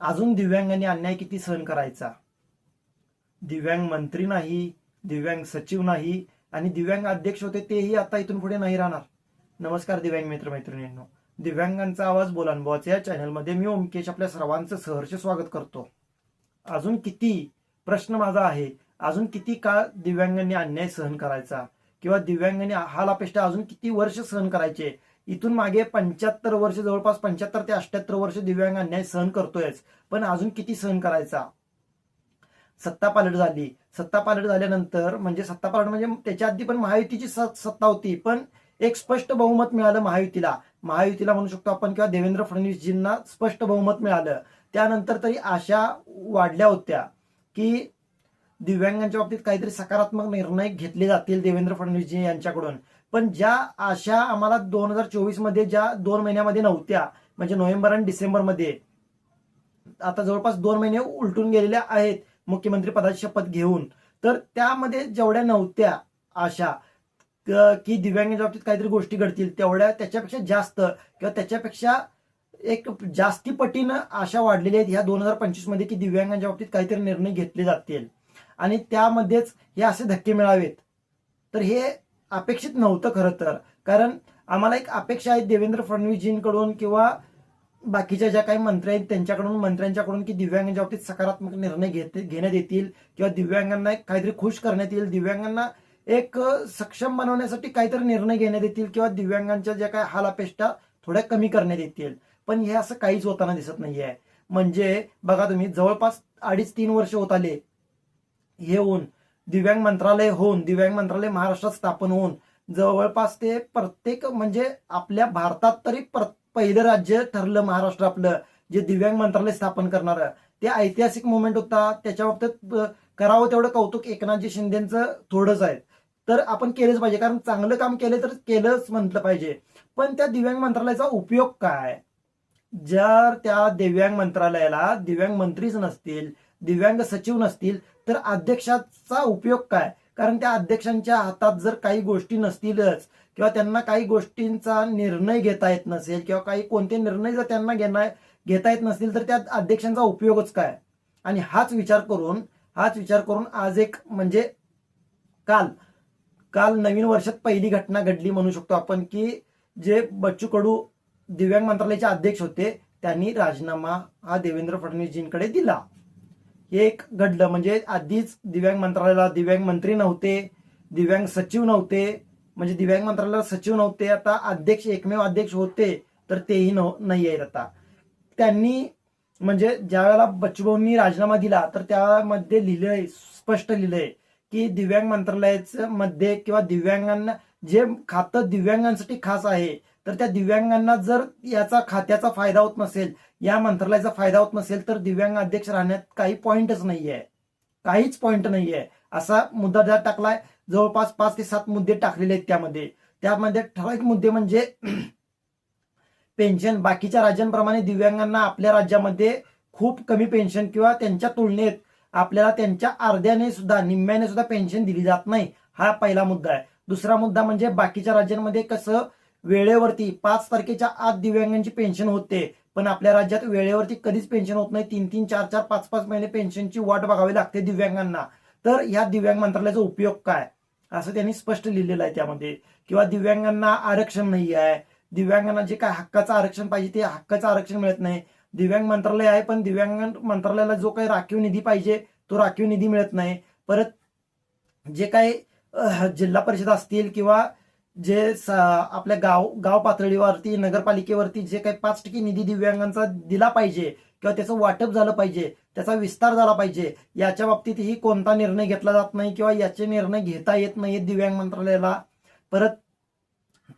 अजून दिव्यांगांनी अन्याय किती सहन करायचा? दिव्यांग मंत्री नाही दिव्यांग सचिव नाही आणि दिव्यांग अध्यक्ष होते तेही आता इथून पुढे नाही राहणार. नमस्कार दिव्यांग मित्र मैत्रिणींनो दिव्यांगांचा आवाज बोलानबॉच या चॅनलमध्ये मी ओमकेश आपल्या सर्वांचं सहर्ष स्वागत करतो. अजून किती प्रश्न माझा आहे. अजून किती काळ दिव्यांगांनी अन्याय सहन करायचा? किंवा दिव्यांगांनी हाल अपेष्टा अजून किती वर्ष सहन करायचे? इथून मागे पंच्याहत्तर वर्ष जवळपास पंच्याहत्तर ते अठ्याहत्तर वर्ष दिव्यांग अन्याय सहन करतोयच. पण अजून किती सहन करायचा? सत्ता पालट झाली. सत्ता पालट झाल्यानंतर म्हणजे सत्ता पालट म्हणजे त्याच्या आधी पण महायुतीची सत्ता होती पण एक स्पष्ट बहुमत मिळालं महायुतीला. महायुतीला म्हणू शकतो आपण किंवा देवेंद्र फडणवीसजींना स्पष्ट बहुमत मिळालं. त्यानंतर तरी आशा वाढल्या होत्या की दिव्यांगांच्या बाबतीत काहीतरी सकारात्मक निर्णय घेतले जातील देवेंद्र फडणवीसजी यांच्याकडून. पण ज्या आशा आम्हाला दोन हजार चोवीसमध्ये ज्या दोन महिन्यामध्ये नव्हत्या म्हणजे नोव्हेंबर आणि डिसेंबरमध्ये आता जवळपास दोन महिने उलटून गेलेल्या आहेत मुख्यमंत्री पदाची शपथ घेऊन तर त्यामध्ये जेवढ्या नव्हत्या आशा की दिव्यांगांच्या बाबतीत काहीतरी गोष्टी घडतील तेवढ्या त्याच्यापेक्षा जास्त किंवा त्याच्यापेक्षा एक जास्ती पटीनं आशा वाढलेल्या आहेत ह्या दोन हजार पंचवीसमध्ये की दिव्यांगांच्या बाबतीत काहीतरी निर्णय घेतले जातील. आणि त्यामध्येच हे असे धक्के मिळावेत. तर हे अपेक्षित नव्हतं खरं तर. कारण आम्हाला एक अपेक्षा आहे देवेंद्र फडणवीसजींकडून किंवा बाकीच्या ज्या काही मंत्री आहेत त्यांच्याकडून मंत्र्यांच्याकडून की दिव्यांगांच्या बाबतीत सकारात्मक निर्णय घेत घेण्यात येतील किंवा दिव्यांगांना एक काहीतरी खुश करण्यात येईल. दिव्यांगांना एक सक्षम बनवण्यासाठी काहीतरी निर्णय घेण्यात येतील किंवा दिव्यांगांच्या ज्या काही हालापेष्टा थोड्या कमी करण्यात येतील. पण हे असं काहीच होताना दिसत नाहीये. म्हणजे बघा तुम्ही जवळपास अडीच तीन वर्ष होत आले हे होऊन दिव्यांग मंत्रालय होऊन दिव्यांग मंत्रालय महाराष्ट्रात स्थापन होऊन जवळपास ते प्रत्येक म्हणजे आपल्या भारतात तरी पहिलं राज्य ठरलं महाराष्ट्र आपलं जे दिव्यांग मंत्रालय स्थापन करणार. ते ऐतिहासिक मुवमेंट होता त्याच्या बाबतीत करावं तेवढं कौतुक एकनाथजी शिंदेचं थोडंच आहे. तर आपण केलंच पाहिजे कारण चांगलं काम केलं तर केलंच म्हटलं पाहिजे. पण त्या दिव्यांग मंत्रालयाचा उपयोग काय? जर त्या दिव्यांग मंत्रालयाला दिव्यांग मंत्रीच नसतील दिव्यांग सचिव नसतील तर अध्यक्षाचा उपयोग काय? कारण त्या अध्यक्षांच्या हातात जर काही गोष्टी नसतीलच किंवा त्यांना काही गोष्टींचा निर्णय घेता येत नसेल किंवा काही कोणते निर्णय जर त्यांना घेणार घेता येत नसतील तर त्या अध्यक्षांचा उपयोगच काय? आणि हाच विचार करून हाच विचार करून आज एक म्हणजे काल काल नवीन वर्षात पहिली घटना घडली म्हणू शकतो आपण की जे बच्चू कडू दिव्यांग मंत्रालयाचे अध्यक्ष होते त्यांनी राजीनामा हा देवेंद्र फडणवीसजींकडे दिला. हे एक घडलं. म्हणजे आधीच दिव्यांग मंत्रालयाला दिव्यांग मंत्री नव्हते दिव्यांग सचिव नव्हते. म्हणजे दिव्यांग मंत्रालयाला सचिव नव्हते. आता अध्यक्ष एकमेव अध्यक्ष होते तर तेही नव नाही आहेत आता. त्यांनी म्हणजे ज्या वेळेला बच्चूभाऊंनी राजीनामा दिला तर त्यामध्ये लिहिलंय स्पष्ट लिहिलंय की दिव्यांग मंत्रालयाचं मध्ये किंवा दिव्यांगांना जे खातं दिव्यांगांसाठी खास आहे तर त्या दिव्यांगांना जर याचा खात्याचा फायदा होत नसेल या मंत्रालयाचा फायदा होत नसेल तर दिव्यांग अध्यक्ष राहण्यात काही पॉइंटच नाहीये. काहीच पॉइंट नाहीये. असा मुद्दा ज्यात टाकलाय जवळपास पाच ते सात मुद्दे टाकलेले आहेत त्यामध्ये. त्यामध्ये ठराविक मुद्दे म्हणजे पेन्शन बाकीच्या राज्यांप्रमाणे दिव्यांगांना आपल्या राज्यामध्ये खूप कमी पेन्शन किंवा त्यांच्या तुलनेत आपल्याला त्यांच्या अर्ध्याने सुद्धा निम्म्याने सुद्धा पेन्शन दिली जात नाही हा पहिला मुद्दा आहे. दुसरा मुद्दा म्हणजे बाकीच्या राज्यांमध्ये कसं वेळेवरती पाच तारखेच्या आत दिव्यांगांची पेन्शन होते. पण आपल्या राज्यात वेळेवरती कधीच पेन्शन होत नाही. तीन तीन चार चार पाच पाच महिने पेन्शनची वाट बघावी लागते दिव्यांगांना. तर ह्या दिव्यांग मंत्रालयाचा उपयोग काय? असं त्यांनी स्पष्ट लिहिलेलं आहे त्यामध्ये. किंवा दिव्यांगांना आरक्षण नाही आहे. दिव्यांगांना जे काय हक्काचं आरक्षण पाहिजे ते हक्काचं आरक्षण मिळत नाही. दिव्यांग मंत्रालय आहे पण दिव्यांग मंत्रालयाला जो काही राखीव निधी पाहिजे तो राखीव निधी मिळत नाही. परत जे काही जिल्हा परिषद असतील किंवा जे आपल्या गाव गाव पातळीवरती नगरपालिकेवरती जे काही पाच टक्के निधी दिव्यांगांचा दिला पाहिजे किंवा त्याचं वाटप झालं पाहिजे त्याचा विस्तार झाला पाहिजे याच्या बाबतीतही कोणता निर्णय घेतला जात नाही किंवा याचे निर्णय घेता येत नाहीत दिव्यांग मंत्रालयाला. परत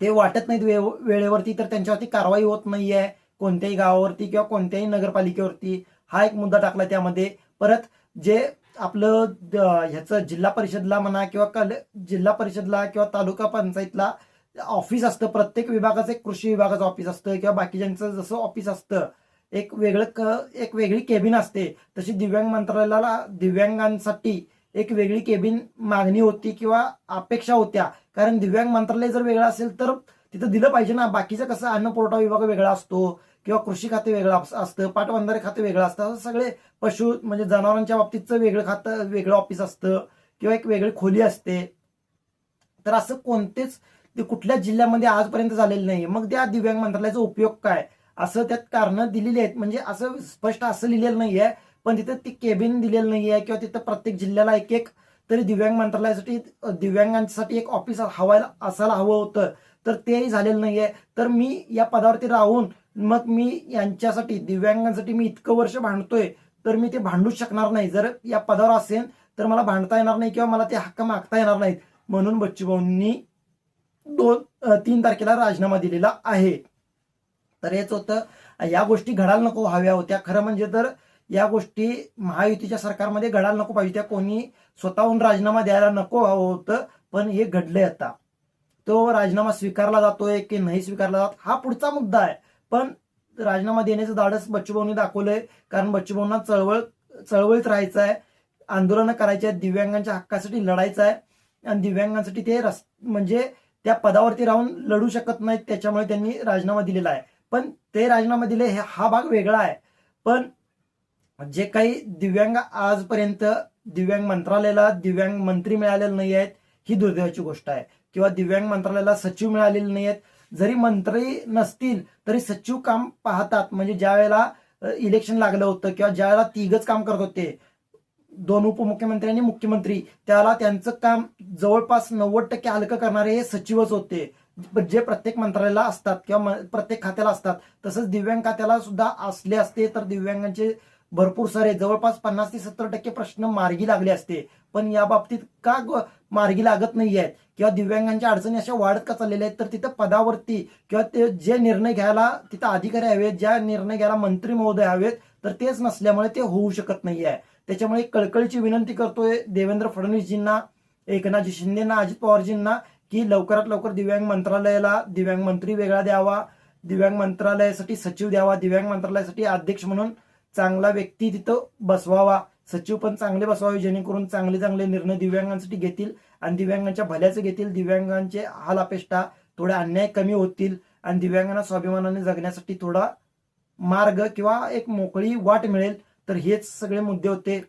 ते वाटत नाहीत वे- वेळेवरती तर त्यांच्यावरती कारवाई होत नाहीये कोणत्याही गावावरती किंवा कोणत्याही नगरपालिकेवरती. हा एक मुद्दा टाकला त्यामध्ये. परत जे आपलं द- ह्याचं जिल्हा परिषदला म्हणा किंवा कल जिल्हा परिषदला किंवा तालुका पंचायतला ऑफिस असतं प्रत्येक विभागाचं एक कृषी विभागाचं ऑफिस असतं किंवा बाकीच्यांचं जसं ऑफिस असतं एक वेगळं क एक वेगळी केबिन असते तशी दिव्यांग मंत्रालयाला दिव्यांगांसाठी एक वेगळी केबिन मागणी होती किंवा अपेक्षा होत्या. कारण दिव्यांग मंत्रालय जर वेगळं असेल तर तिथं दिलं पाहिजे ना बाकीचं कसं अन्न पुरवठा विभाग वेगळा असतो किंवा कृषी खाते वेगळं असतं पाटबंधारे खाते वेगळं असतं असं सगळे पशु म्हणजे जनावरांच्या बाबतीतचं वेगळं खातं वेगळं ऑफिस असतं किंवा एक वेगळी खोली असते. तर असं कोणतेच ते कुठल्याच जिल्ह्यामध्ये आजपर्यंत झालेलं नाही. मग त्या दिव्यांग मंत्रालयाचा उपयोग काय? असं त्यात कारणं दिलेली आहेत. म्हणजे असं स्पष्ट असं लिहिलेलं नाही आहे पण तिथं ती केबिन दिलेलं नाही आहे किंवा तिथं प्रत्येक जिल्ह्याला एक एक तरी दिव्यांग मंत्रालयासाठी दिव्यांगांसाठी एक ऑफिस हवायला असायला हवं होतं. तर तेही झालेलं नाही आहे तर मी या पदावरती राहून मग मी यांच्यासाठी दिव्यांगांसाठी मी इतकं वर्ष भांडतोय तर मी ते भांडूच शकणार नाही. जर या पदावर असेल तर मला भांडता येणार नाही किंवा मला ते हक्क मागता येणार नाहीत. म्हणून बच्चूभाऊंनी दोन तीन तारखेला राजीनामा दिलेला आहे. तर हेच होतं. या गोष्टी घडायला नको हव्या होत्या. खरं म्हणजे तर या गोष्टी महायुतीच्या सरकारमध्ये घडायला नको पाहिजे त्या कोणी स्वतःहून राजीनामा द्यायला नको हवं होतं पण हे घडलंय आता. तो राजीनामा स्वीकारला जातोय की नाही स्वीकारला जात हा पुढचा मुद्दा आहे. पण राजीनामा देण्याचं धाडस बच्चूभाऊंनी दाखवलंय. कारण बच्चूभाऊंना चळवळ चळवळीत राहायचं आहे आंदोलनं करायची आहेत दिव्यांगांच्या हक्कासाठी लढायचं आहे आणि दिव्यांगांसाठी ते रस म्हणजे त्या पदावरती राहून लढू शकत नाहीत त्याच्यामुळे त्यांनी राजीनामा दिलेला आहे. पण ते राजीनामा दिले हे हा भाग वेगळा आहे. पण जे काही दिव्यांग आजपर्यंत दिव्यांग मंत्रालयाला दिव्यांग मंत्री मिळालेले नाही आहेत ही दुर्दैवाची गोष्ट आहे. किंवा दिव्यांग मंत्रालयाला सचिव मिळालेले नाही आहेत जरी मंत्री नसतील तरी सचिव काम पाहतात. म्हणजे ज्या वेळेला इलेक्शन लागलं होतं किंवा ज्या वेळेला तिघच काम करत होते दोन उपमुख्यमंत्री आणि मुख्यमंत्री त्याला त्यांचं काम जवळपास नव्वद टक्के हलकं करणारे हे सचिवच होते. जे प्रत्येक मंत्रालयाला असतात किंवा म- प्रत्येक खात्याला असतात तसंच दिव्यांग खात्याला सुद्धा असले असते तर दिव्यांगांचे भरपूर सारे जवळपास पन्नास ते सत्तर टक्के प्रश्न मार्गी लागले असते. पण या बाबतीत का ग- मार्गी लागत नाही आहेत? किंवा दिव्यांगांच्या अडचणी अशा वाढत का चाललेल्या आहेत? तर तिथं पदावरती किंवा ते जे निर्णय घ्यायला तिथं अधिकारी हवेत ज्या निर्णय घ्यायला मंत्री महोदय हवेत तर तेच नसल्यामुळे ते होऊ शकत नाही आहे त्याच्यामुळे कळकळीची विनंती करतोय देवेंद्र फडणवीसजींना एकनाथजी शिंदेना अजित पवारजींना की लवकरात लवकर दिव्यांग मंत्रालयाला दिव्यांग मंत्री वेगळा द्यावा दिव्यांग मंत्रालयासाठी सचिव द्यावा दिव्यांग मंत्रालयासाठी अध्यक्ष म्हणून. चांगला व्यक्ती तिथं बसवावा. सचिव पण चांगले बसवावे जेणेकरून चांगले चांगले निर्णय दिव्यांगांसाठी घेतील आणि दिव्यांगांच्या भल्याचे घेतील. दिव्यांगांचे हाल अपेष्टा थोडे अन्याय कमी होतील आणि दिव्यांगांना स्वाभिमानाने जगण्यासाठी थोडा मार्ग किंवा एक मोकळी वाट मिळेल. तर हेच सगळे मुद्दे होते.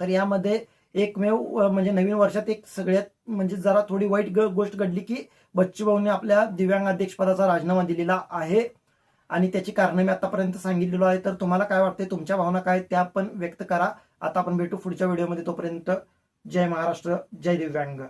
तर यामध्ये एकमेव म्हणजे नवीन वर्षात एक सगळ्यात म्हणजे जरा थोडी वाईट ग- गोष्ट घडली की बच्चूभाऊने आपल्या दिव्यांग अध्यक्षपदाचा राजीनामा दिलेला आहे. आणि त्याची कारणं मी आतापर्यंत सांगितलेलो आहे. तर तुम्हाला काय वाटते तुमच्या भावना काय त्या पण व्यक्त करा. आता आपण भेटू पुढच्या व्हिडिओमध्ये. तोपर्यंत जय महाराष्ट्र जय दिव्यांग.